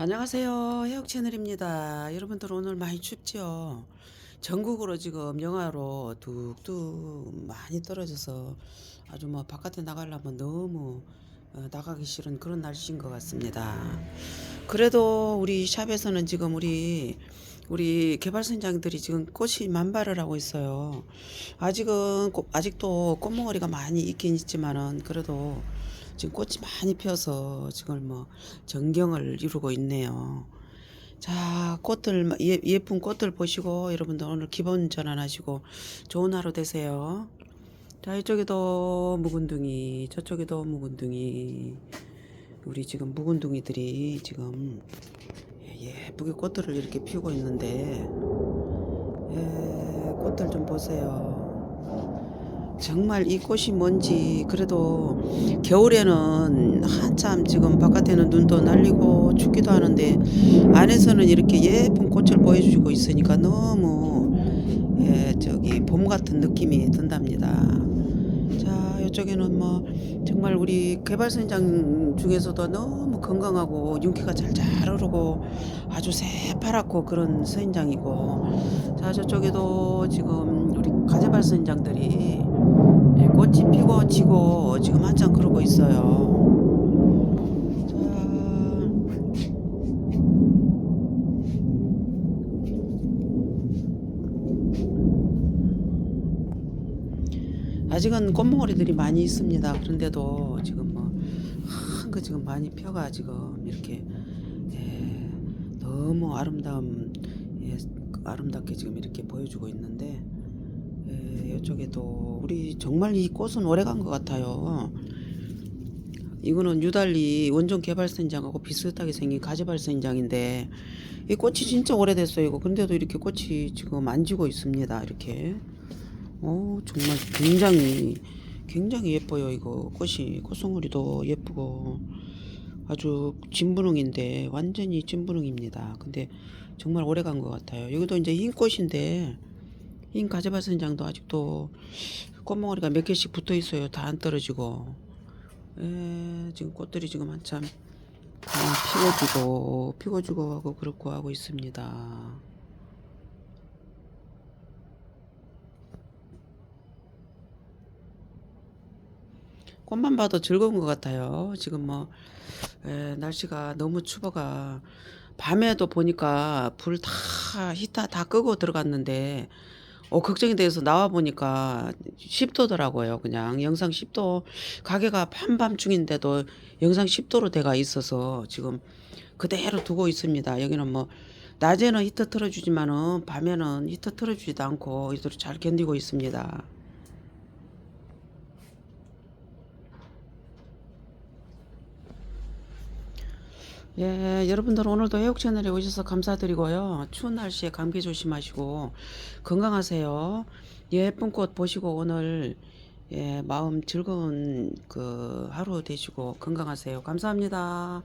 안녕하세요. 해역 채널입니다. 여러분들 오늘 많이 춥죠? 전국으로 지금 영하로 뚝뚝 많이 떨어져서 아주 뭐 바깥에 나가려면 너무 어, 나가기 싫은 그런 날씨인 것 같습니다. 그래도 우리 샵에서는 지금 우리 우리 개발선장들이 지금 꽃이 만발을 하고 있어요. 아직은 꽃- 아직도 꽃몽어리가 많이 있긴 있지만은 그래도 지금 꽃이 많이 피어서 지금 뭐 전경을 이루고 있네요. 자, 꽃들 예, 예쁜 꽃들 보시고 여러분들 오늘 기본 전환하시고 좋은 하루 되세요. 자, 이쪽에도 묵은둥이, 저쪽에도 묵은둥이. 우리 지금 묵은둥이들이 지금 예, 예쁘게 꽃들을 이렇게 피우고 있는데 예, 꽃들 좀 보세요. 정말 이 꽃이 뭔지 그래도 겨울에는 한참 지금 바깥에는 눈도 날리고 춥기도 하는데 안에서는 이렇게 예쁜 꽃을 보여주고 있으니까 너무 예, 저기 봄 같은 느낌이 든답니다. 자, 이쪽에는 뭐 정말 우리 개발선장 중에서도 너무 건강하고 윤기가 잘잘 흐르고 아주 새파랗고 그런 선장이고 자, 저쪽에도 지금 우리 가재발선장들이 예, 꽃이 피고 지고 지금 한참 그러고 있어요. 자, 아직은 꽃몽오리들이 많이 있습니다. 그런데도 지금 뭐 한거 지금 많이 펴가 지금 이렇게 예, 너무 아름다움 예, 아름답게 지금 이렇게 보여주고 있는데 예, 이쪽에도 우리 정말 이 꽃은 오래 간 것 같아요. 이거는 유달리 원종 개발선장하고 비슷하게 생긴 가지발선장인데 이 꽃이 진짜 오래됐어요. 이거 근데도 이렇게 꽃이 지금 안 지고 있습니다. 이렇게. 어 정말 굉장히 굉장히 예뻐요. 이거 꽃이 꽃송이도 예쁘고 아주 진분홍인데 완전히 진분홍입니다. 근데 정말 오래 간 것 같아요. 여기도 이제 흰 꽃인데 흰 가지발선장도 아직도 꽃몽오리가 몇 개씩 붙어 있어요. 다 안 떨어지고. 에, 지금 꽃들이 지금 한참 다 피고 지고 피고 지고 하고 그렇고 하고 있습니다. 꽃만 봐도 즐거운 것 같아요. 지금 뭐 에, 날씨가 너무 추워가 밤에도 보니까 불 다 히터 다 끄고 들어갔는데 어 걱정이 돼서 나와 보니까 10도더라고요. 그냥 영상 10도 가게가 밤밤중인데도 영상 10도로 돼가 있어서 지금 그대로 두고 있습니다. 여기는 뭐 낮에는 히터 틀어주지만은 밤에는 히터 틀어주지도 않고 이대로 잘 견디고 있습니다. 예, 여러분들 오늘도 해육 채널에 오셔서 감사드리고요. 추운 날씨에 감기 조심하시고 건강하세요. 예쁜 꽃 보시고 오늘 예, 마음 즐거운 그 하루 되시고 건강하세요. 감사합니다.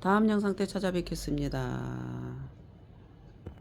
다음 영상 때 찾아뵙겠습니다.